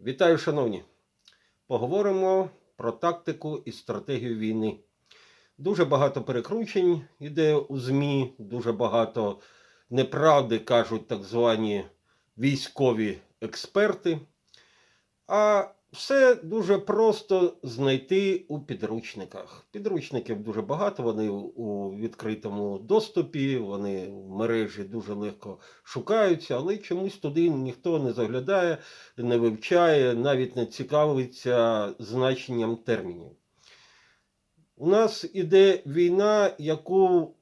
Вітаю, шановні! Поговоримо про тактику і стратегію війни. Дуже багато перекручень іде у ЗМІ, дуже багато неправди кажуть так звані військові експерти. А все дуже просто знайти у підручниках. Підручників дуже багато, вони у відкритому доступі, вони в мережі дуже легко шукаються, але чомусь туди ніхто не заглядає, не вивчає, навіть не цікавиться значенням термінів. У нас іде війна, яку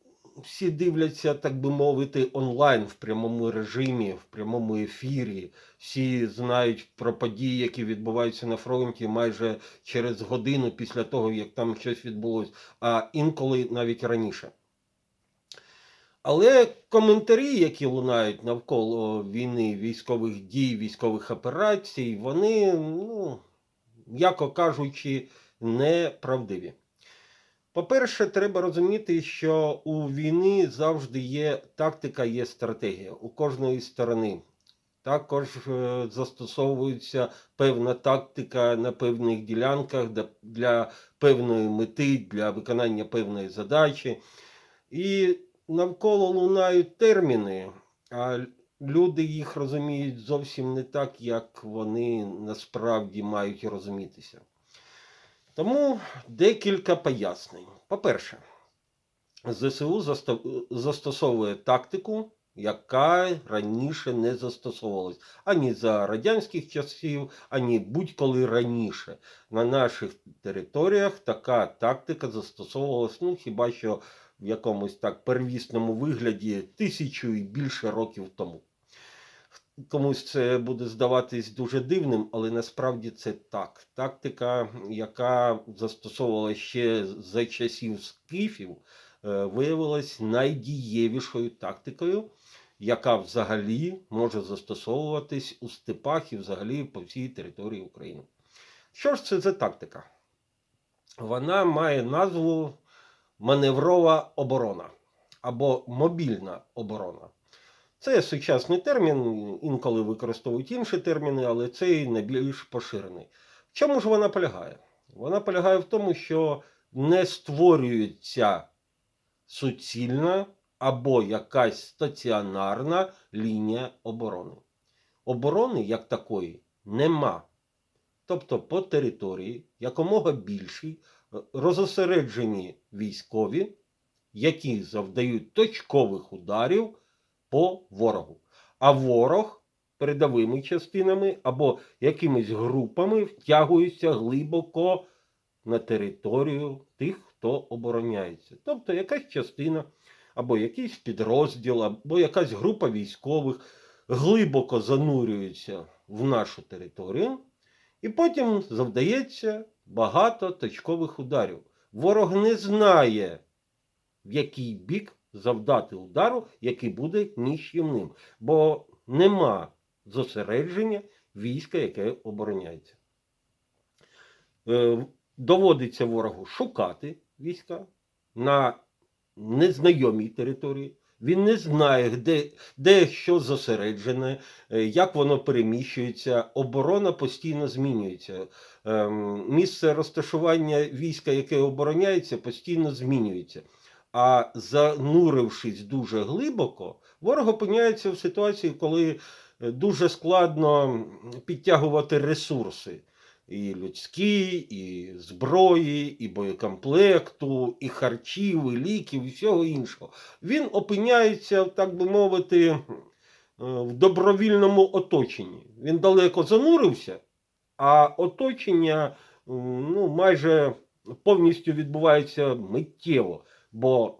всі дивляться, так би мовити, онлайн в прямому режимі, в прямому ефірі. Всі знають про події, які відбуваються на фронті майже через годину після того, як там щось відбулось, а інколи навіть раніше. Але коментарі, які лунають навколо війни, військових дій, військових операцій, вони, ну, м'яко кажучи, неправдиві. По-перше, треба розуміти, що у війни завжди є тактика, є стратегія у кожної сторони. Також е, застосовується певна тактика на певних ділянках для певної мети, для виконання певної задачі. І навколо лунають терміни, а люди їх розуміють зовсім не так, як вони насправді мають розумітися. Тому декілька пояснень. По-перше, ЗСУ застосовує тактику, яка раніше не застосовувалась ані за радянських часів, ані будь-коли раніше. На наших територіях така тактика застосовувалась, ну хіба що в якомусь так первісному вигляді тисячу і більше років тому. Комусь це буде здаватись дуже дивним, але насправді це так. Тактика, яка застосовувалася ще за часів скіфів, е, виявилась найдієвішою тактикою, яка взагалі може застосовуватись у степах і взагалі по всій території України. Що ж це за тактика? Вона має назву маневрова оборона або мобільна оборона. Це сучасний термін, інколи використовують інші терміни, але цей найбільш поширений. В чому ж вона полягає? Вона полягає в тому, що не створюється суцільна або якась стаціонарна лінія оборони. Оборони як такої нема. Тобто по території якомога більші е, розосереджені військові, які завдають точкових ударів по ворогу. А ворог передовими частинами або якимись групами втягується глибоко на територію тих, хто обороняється. Тобто якась частина, або якийсь підрозділ, або якась група військових глибоко занурюється в нашу територію, і потім завдається багато точкових ударів. Ворог не знає, в який бік завдати удару, який буде нищівним, бо нема зосередження війська, яке обороняється. Е, Доводиться ворогу шукати війська на незнайомій території. Він не знає, де, де що зосереджене, е, як воно переміщується. Оборона постійно змінюється. Ем, Місце розташування війська, яке обороняється, постійно змінюється. А занурившись дуже глибоко, ворог опиняється в ситуації, коли е, дуже складно підтягувати ресурси. І людські, і зброї, і боєкомплекту, і харчів, і ліків, і всього іншого. Він опиняється, так би мовити, е, в добровільному оточенні. Він далеко занурився, а оточення ну, майже повністю відбувається миттєво. Бо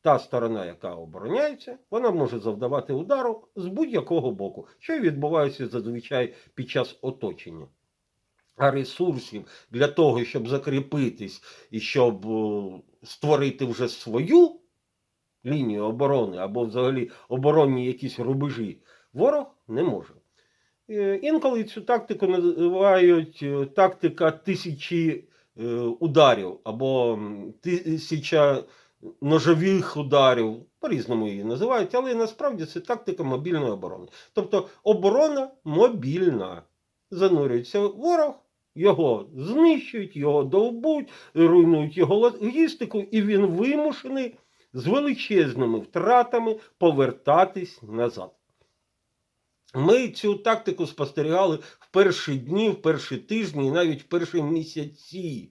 та сторона, яка обороняється, вона може завдавати удару з будь-якого боку, що і відбувається зазвичай під час оточення. А ресурсів для того, щоб закріпитись і щоб е, створити вже свою лінію оборони або взагалі оборонні якісь рубежі, ворог не може. Е, Інколи цю тактику називають е, тактика тисячі ударів або тисяча ножових ударів, по-різному її називають, але насправді це тактика мобільної оборони. Тобто оборона мобільна. занурюється ворог, його знищують, його довбуть, руйнують його логістику, і він вимушений з величезними втратами повертатись назад. Ми цю тактику спостерігали в перші дні, в перші тижні навіть в перші місяці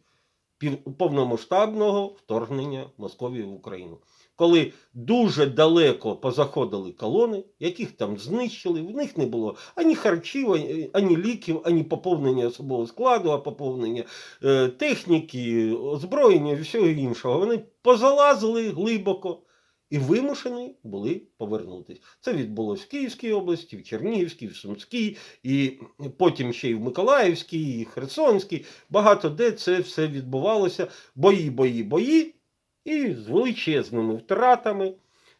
повномасштабного вторгнення Московії в Україну. Коли дуже далеко позаходили колони, яких там знищили, в них не було ані харчів, ані- ані ліків, ані поповнення особового складу, а поповнення е, техніки, озброєння і всього іншого. Вони позалазили глибоко і вимушені були повернутися. Це відбулося в Київській області, в Чернігівській, в Сумській, і потім ще й в Миколаївській, і Херсонській. Багато де це все відбувалося. Бої, бої, бої, і з величезними втратами.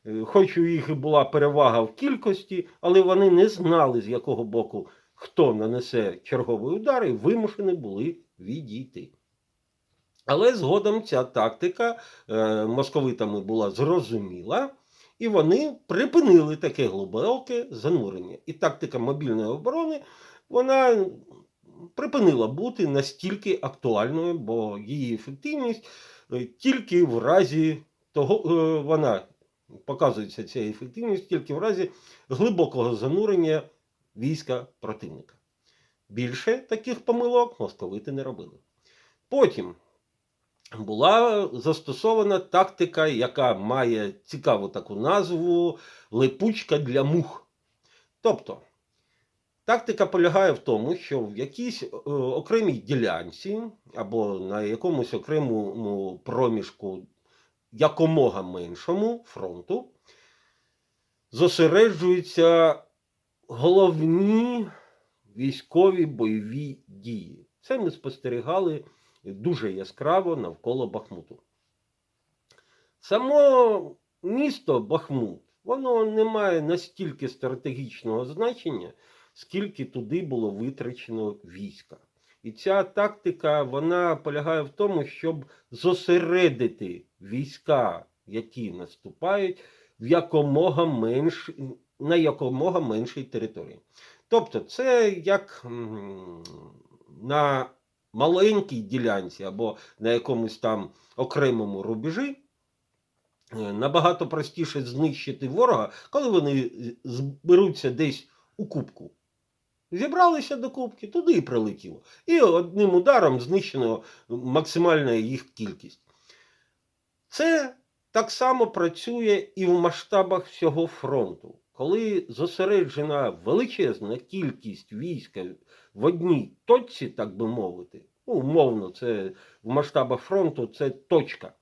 Е, Хоч у їх і була перевага в кількості, але вони не знали, з якого боку хто нанесе черговий удар, і вимушені були відійти. Але згодом ця тактика е, московитами була зрозуміла, і вони припинили таке глибоке занурення. І тактика мобільної оборони вона припинила бути настільки актуальною, бо її ефективність е, тільки в разі того, е, вона показується ця ефективність тільки в разі глибокого занурення війська противника. Більше таких помилок московити не робили. Потім була застосована тактика, яка має цікаву таку назву липучка для мух. Тобто, тактика полягає в тому, що в якійсь е, окремій ділянці або на якомусь окремому проміжку якомога меншому фронту зосереджуються головні військові бойові дії. Це ми спостерігали дуже яскраво навколо Бахмуту. Само місто Бахмут, воно не має настільки стратегічного значення, скільки туди було витрачено війська. І ця тактика вона полягає в тому, щоб зосередити війська, які наступають, в якомога менш, на якомога меншій території. Тобто, це як на маленькій ділянці або на якомусь там окремому рубежі. е, Набагато простіше знищити ворога, коли вони зберуться десь у кубку. Зібралися до кубки, туди і прилетіло. І одним ударом знищено максимальна їх кількість. Це так само працює і в масштабах всього фронту. Коли зосереджена величезна кількість війська в одній точці, так би мовити, ну, умовно, це в масштабах фронту це точка.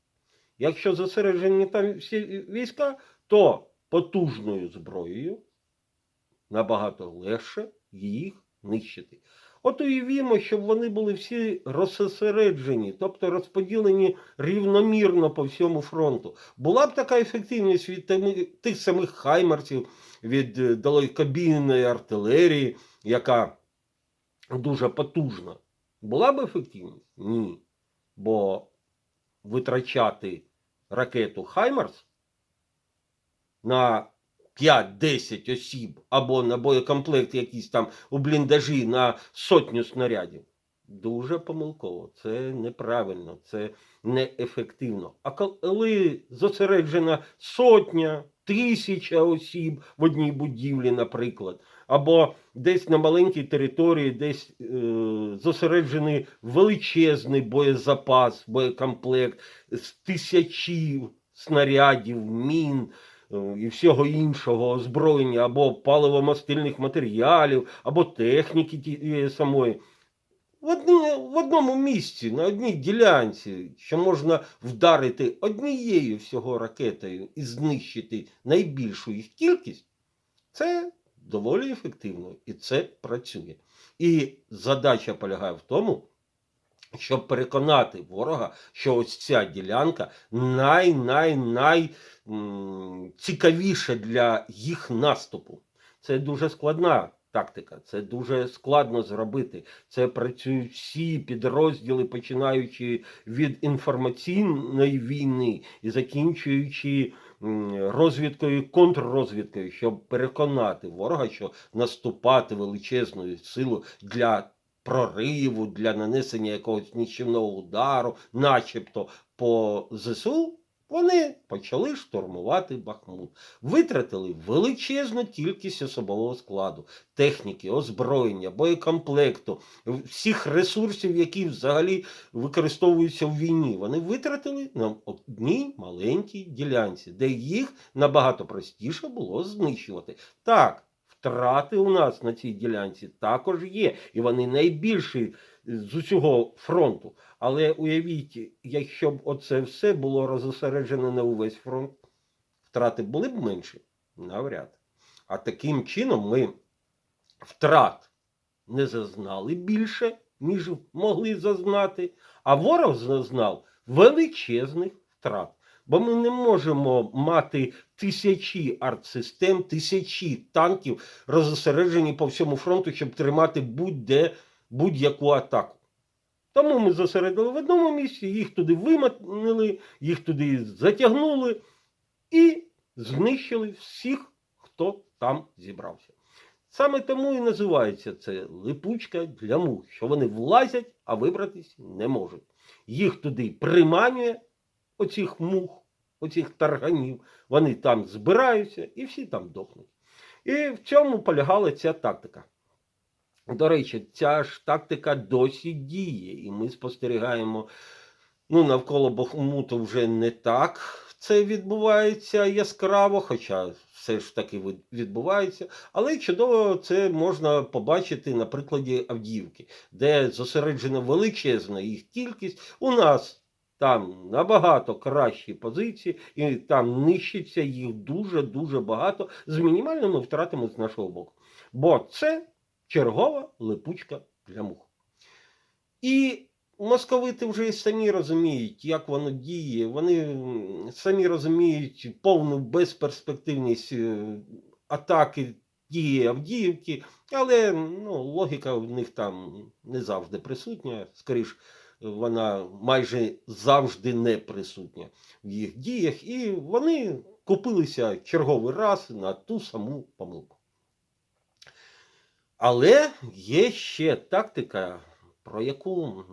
Якщо зосереджені там всі війська, то потужною зброєю набагато легше їх нищити. От уявімо, щоб вони були всі розсереджені, тобто розподілені рівномірно по всьому фронту. Була б така ефективність від тих самих хаймарсів, від е, далекобійної артилерії, яка дуже потужна. Була б ефективність? Ні. Бо витрачати ракету Хаймарс на 5-10 осіб або на боєкомплект якийсь там у бліндажі на сотню снарядів. Дуже помилково, це неправильно, це неефективно. А коли зосереджена сотня, тисяча осіб в одній будівлі, наприклад, або десь на маленькій території, десь е, зосереджений величезний боєзапас, боєкомплект з тисячі снарядів, мін і всього іншого озброєння, або паливомастильних матеріалів, або техніки тієї самої. В, одні, в одному місці, на одній ділянці, що можна вдарити однією всього ракетою і знищити найбільшу їх кількість, це доволі ефективно і це працює. І задача полягає в тому, щоб переконати ворога, що ось ця ділянка най-най-най цікавіша для їх наступу. Це дуже складна тактика, це дуже складно зробити. Це працюють всі підрозділи, починаючи від інформаційної війни і закінчуючи розвідкою, контррозвідкою, щоб переконати ворога, що наступати величезною силою для прориву для нанесення якогось нищівного удару, начебто по ЗСУ, вони почали штурмувати Бахмут. Витратили величезну кількість особового складу, техніки, озброєння, боєкомплекту, всіх ресурсів, які взагалі використовуються в війні. Вони витратили на одній маленькій ділянці, де їх набагато простіше було знищувати. Так, втрати у нас на цій ділянці також є, і вони найбільші з усього фронту. Але уявіть, якщо б оце все було розосереджено на увесь фронт, втрати були б менші? Навряд. А таким чином ми втрат не зазнали більше, ніж могли зазнати, а ворог зазнав величезних втрат. Бо ми не можемо мати тисячі артсистем, тисячі танків розосереджені по всьому фронту, щоб тримати будь-де будь-яку атаку. Тому ми зосередили в одному місці, їх туди виманили, їх туди затягнули і знищили всіх, хто там зібрався. Саме тому і називається це липучка для мух, що вони влазять, а вибратись не можуть. Їх туди приманює оцих мух, оцих тарганів, вони там збираються і всі там дохнуть. І в цьому полягала ця тактика. До речі, ця ж тактика досі діє, і ми спостерігаємо, ну, навколо Бахмуту вже не так це відбувається яскраво, хоча все ж таки відбувається. Але чудово це можна побачити на прикладі Авдіївки, де зосереджена величезна їх кількість. У нас там набагато кращі позиції, і там нищиться їх дуже-дуже багато з мінімальними втратами з нашого боку. Бо це чергова липучка для мух. І московити вже і самі розуміють, як воно діє. Вони самі розуміють повну безперспективність е, атаки дії Авдіївки, але ну, логіка в них там не завжди присутня. Скоріш, вона майже завжди не присутня в їх діях, і вони купилися черговий раз на ту саму помилку. Але є ще тактика, про яку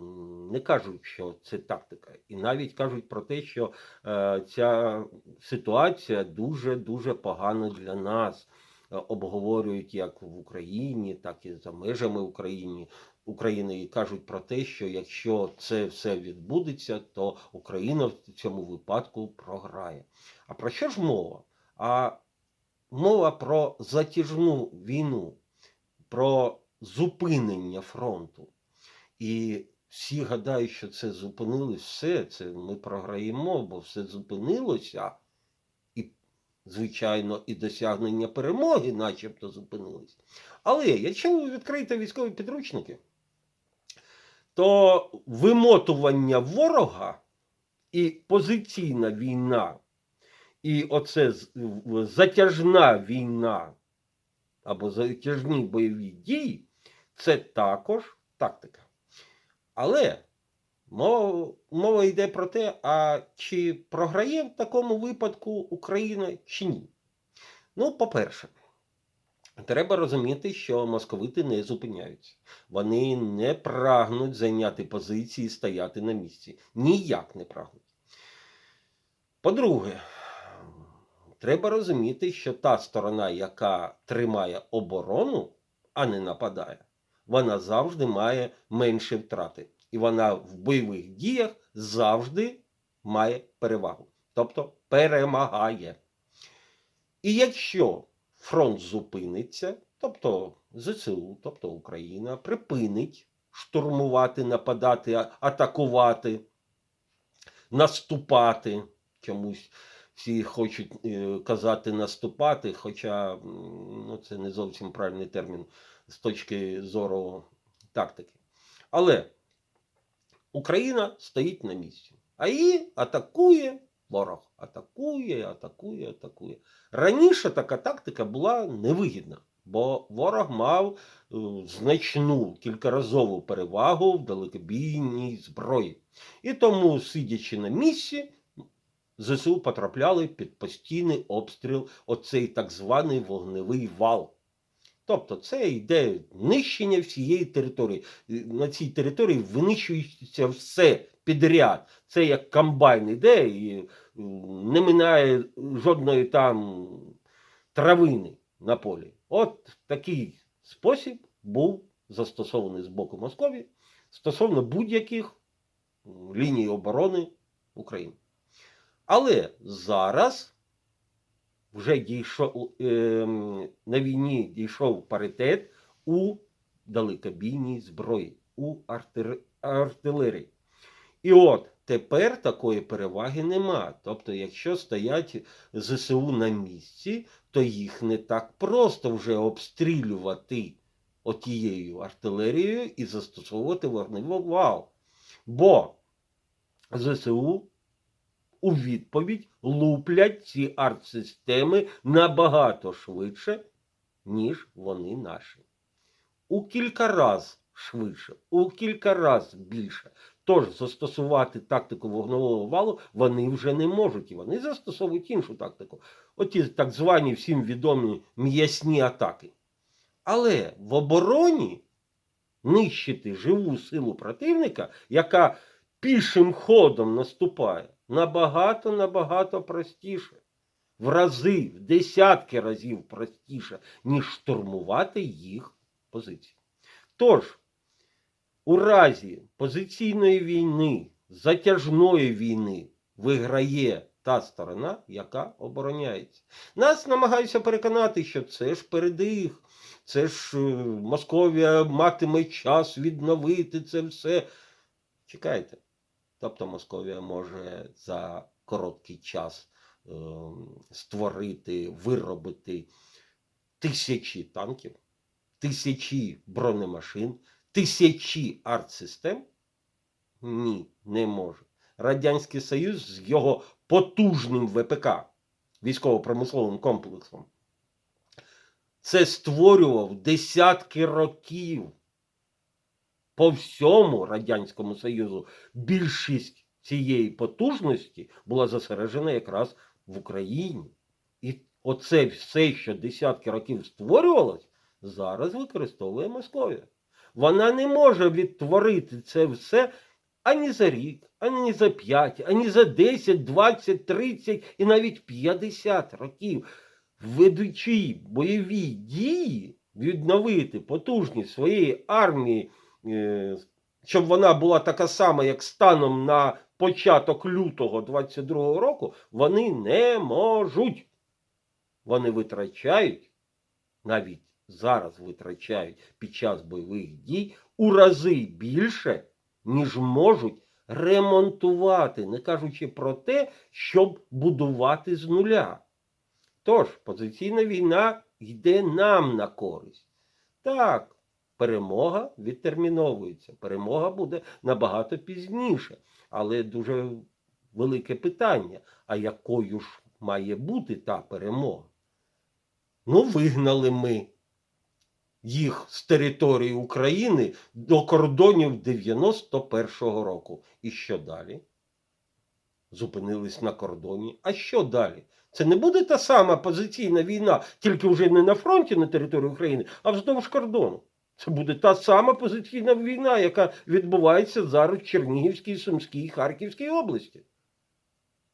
не кажуть, що це тактика. І навіть кажуть про те, що е, ця ситуація дуже-дуже погана для нас. Е, обговорюють як в Україні, так і за межами України. України і кажуть про те, що якщо це все відбудеться, то Україна в цьому випадку програє. А про що ж мова? А мова про затяжну війну про зупинення фронту. І всі гадають, що це зупинилось все, це ми програємо, бо все зупинилося. І, звичайно, і досягнення перемоги, начебто, зупинилось. Але якщо ви відкриєте військові підручники, то вимотування ворога і позиційна війна, і оце затяжна війна або затяжні бойові дії це також тактика. Але мова, мова йде про те, а чи програє в такому випадку Україна чи ні? Ну, по-перше, треба розуміти, що московити не зупиняються. Вони не прагнуть зайняти позиції і стояти на місці. Ніяк не прагнуть. По-друге, Треба розуміти, що та сторона, яка тримає оборону, а не нападає, вона завжди має менші втрати. І вона в бойових діях завжди має перевагу. Тобто перемагає. І якщо фронт зупиниться, тобто ЗСУ, тобто Україна, припинить штурмувати, нападати, атакувати, наступати чомусь всі хочуть е, казати наступати, хоча ну, це не зовсім правильний термін з точки зору тактики. Але Україна стоїть на місці, а її атакує ворог. Атакує, атакує, атакує. Раніше така тактика була невигідна, бо ворог мав е, значну кількаразову перевагу в далекобійній зброї. І тому, сидячи на місці, ЗСУ потрапляли під постійний обстріл, оцей так званий вогневий вал. Тобто це йде нищення всієї території. На цій території винищується все підряд. Це як комбайн іде і не минає жодної там травини на полі. От такий спосіб був застосований з боку Московії стосовно будь-яких ліній оборони України. Але зараз вже дійшов ем, на війні дійшов паритет у далекобійній зброї, у артилерії. І от тепер такої переваги нема. Тобто, якщо стоять ЗСУ на місці, то їх не так просто вже обстрілювати отією артилерією і застосовувати вогневий вал. Бо ЗСУ у відповідь луплять ці артсистеми набагато швидше, ніж вони наші. У кілька раз швидше, у кілька раз більше. Тож застосувати тактику вогневого валу вони вже не можуть, і вони застосовують іншу тактику. Оті так звані всім відомі м'ясні атаки. Але в обороні нищити живу силу противника, яка пішим ходом наступає, набагато набагато простіше. В рази, в десятки разів простіше, ніж штурмувати їх позиції. Тож, у разі позиційної війни, затяжної війни виграє та сторона, яка обороняється. Нас намагаються переконати, що це ж передих, це ж е, Московія матиме час відновити це все. Чекайте. Тобто Московія може за короткий час е, створити, виробити тисячі танків, тисячі бронемашин, тисячі артсистем? Ні, не може. Радянський Союз з його потужним ВПК, військово-промисловим комплексом, це створював десятки років. По всьому Радянському Союзу більшість цієї потужності була зосереджена якраз в Україні. І оце все, що десятки років створювалось, зараз використовує Московія. Вона не може відтворити це все ані за рік, ані за 5, ані за 10, 20, 30 і навіть 50 років. Ведучи бойові дії, відновити потужність своєї армії, е, щоб вона була така сама, як станом на початок лютого 22 року, вони не можуть. Вони витрачають, навіть зараз витрачають під час бойових дій у рази більше, ніж можуть ремонтувати, не кажучи про те, щоб будувати з нуля. Тож, позиційна війна йде нам на користь. Так, перемога відтерміновується. Перемога буде набагато пізніше. Але дуже велике питання: а якою ж має бути та перемога? Ну, вигнали ми їх з території України до кордонів 91-го року. І що далі? Зупинились на кордоні. А що далі? Це не буде та сама позиційна війна, тільки вже не на фронті на території України, а вздовж кордону. Це буде та сама позиційна війна, яка відбувається зараз в Чернігівській, Сумській, Харківській області.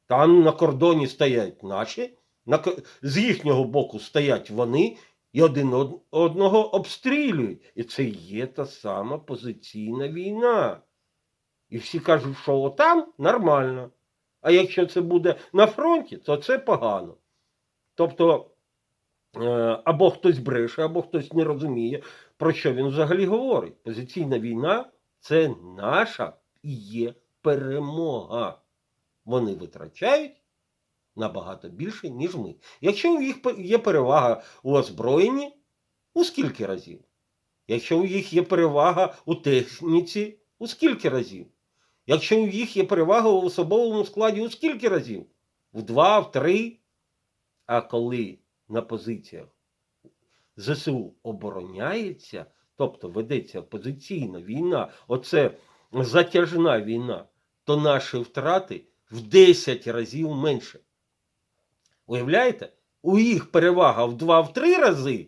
Там на кордоні стоять наші, на, з їхнього боку стоять вони і один одного обстрілюють. І це є та сама позиційна війна. І всі кажуть, що там нормально. А якщо це буде на фронті, то це погано. Тобто, е, або хтось бреше, або хтось не розуміє, про що він взагалі говорить. Позиційна війна це наша і є перемога. Вони витрачають набагато більше, ніж ми. Якщо у їх є перевага у озброєнні, у скільки разів? Якщо у їх є перевага у техніці, у скільки разів? Якщо у їх є перевага у особовому складі, у скільки разів? В два, в три. А коли на позиціях ЗСУ обороняється, тобто ведеться позиційна війна, оце затяжна війна, то наші втрати в 10 разів менше. Уявляєте? У їх перевага в 2-3 рази,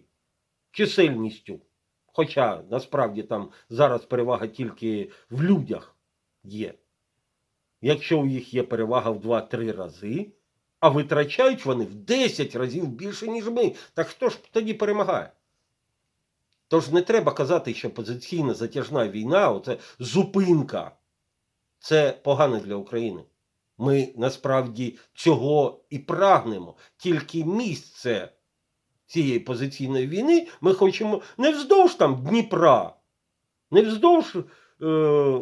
чисельністю. Хоча насправді там зараз перевага тільки в людях є. Якщо у їх є перевага в 2-3 рази, а витрачають вони в 10 разів більше, ніж ми, так хто ж тоді перемагає? Тож не треба казати, що позиційна затяжна війна, оце зупинка, це погано для України. Ми насправді цього і прагнемо. Тільки місце цієї позиційної війни ми хочемо не вздовж там Дніпра, не вздовж, е,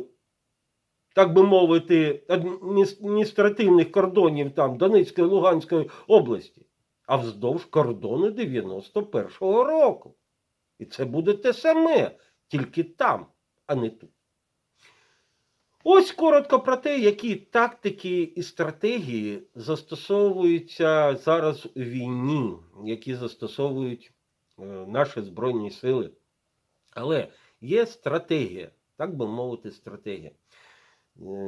так би мовити, адміністративних кордонів там Донецької Луганської області, а вздовж кордону 91-го року. І це буде те саме, тільки там, а не тут. Ось коротко про те, які тактики і стратегії застосовуються зараз у війні, які застосовують е, наші Збройні Сили. Але є стратегія, так би мовити, стратегія. Е,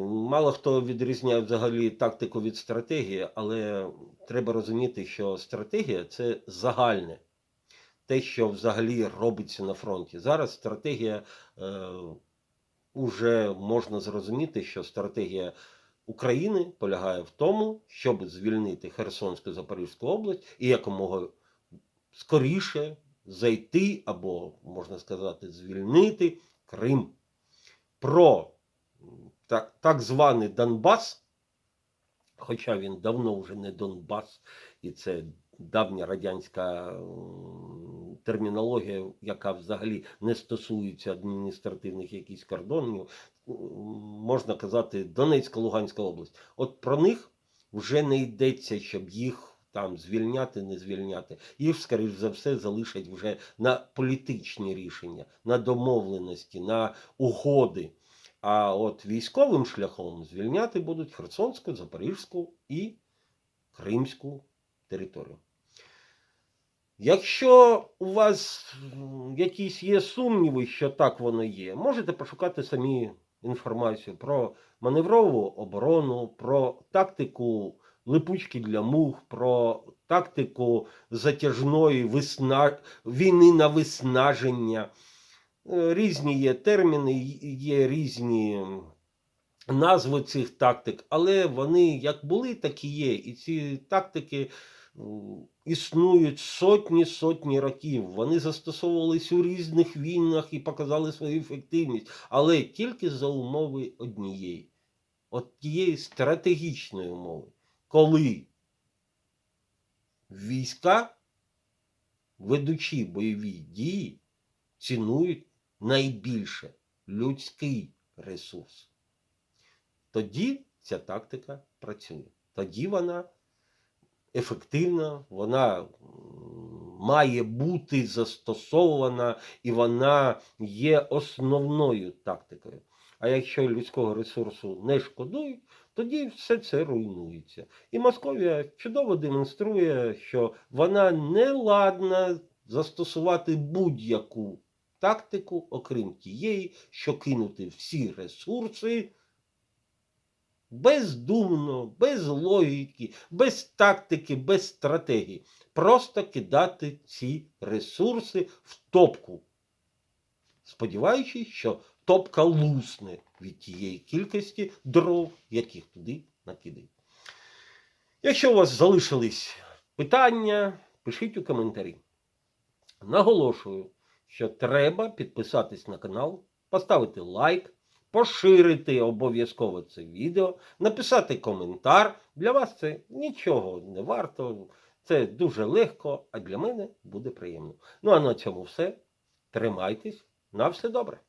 Мало хто відрізняє взагалі тактику від стратегії, але треба розуміти, що стратегія це загальне. Те, що взагалі робиться на фронті. Зараз стратегія е, уже можна зрозуміти, що стратегія України полягає в тому, щоб звільнити Херсонську Запорізьку область і якомога скоріше зайти, або, можна сказати, звільнити Крим. Про так, так званий Донбас, хоча він давно вже не Донбас, і це давня радянська термінологія, яка взагалі не стосується адміністративних якихось кордонів, можна казати, Донецька, Луганська область. От про них вже не йдеться, щоб їх там звільняти, не звільняти. Їх, скоріш за все, залишать вже на політичні рішення, на домовленості, на угоди. А от військовим шляхом звільняти будуть Херсонську, Запорізьку і Кримську територію. Якщо у вас якісь є сумніви, що так воно є, можете пошукати самі інформацію про маневрову оборону, про тактику липучки для мух, про тактику затяжної висна... війни на виснаження. Е, Різні є терміни, є різні назви цих тактик, але вони як були, так і є. І ці тактики існують сотні сотні років. Вони застосовувались у різних війнах і показали свою ефективність, але тільки за умови однієї, от тієї стратегічної умови, коли війська, ведучи бойові дії, цінують найбільше людський ресурс. Тоді ця тактика працює. Тоді вона ефективна, вона має бути застосована і вона є основною тактикою. А якщо людського ресурсу не шкодують, тоді все це руйнується. І Московія чудово демонструє, що вона не ладна застосувати будь-яку тактику, окрім тієї, що кинути всі ресурси бездумно, без логіки, без тактики, без стратегії. Просто кидати ці ресурси в топку, сподіваючись, що топка лусне від тієї кількості дров, яких туди накидають. Якщо у вас залишились питання, пишіть у коментарі. Наголошую, що треба підписатись на канал, поставити лайк, поширити обов'язково це відео, написати коментар. Для вас це нічого не варто. Це дуже легко, а для мене буде приємно. Ну а на цьому все. Тримайтесь. На все добре.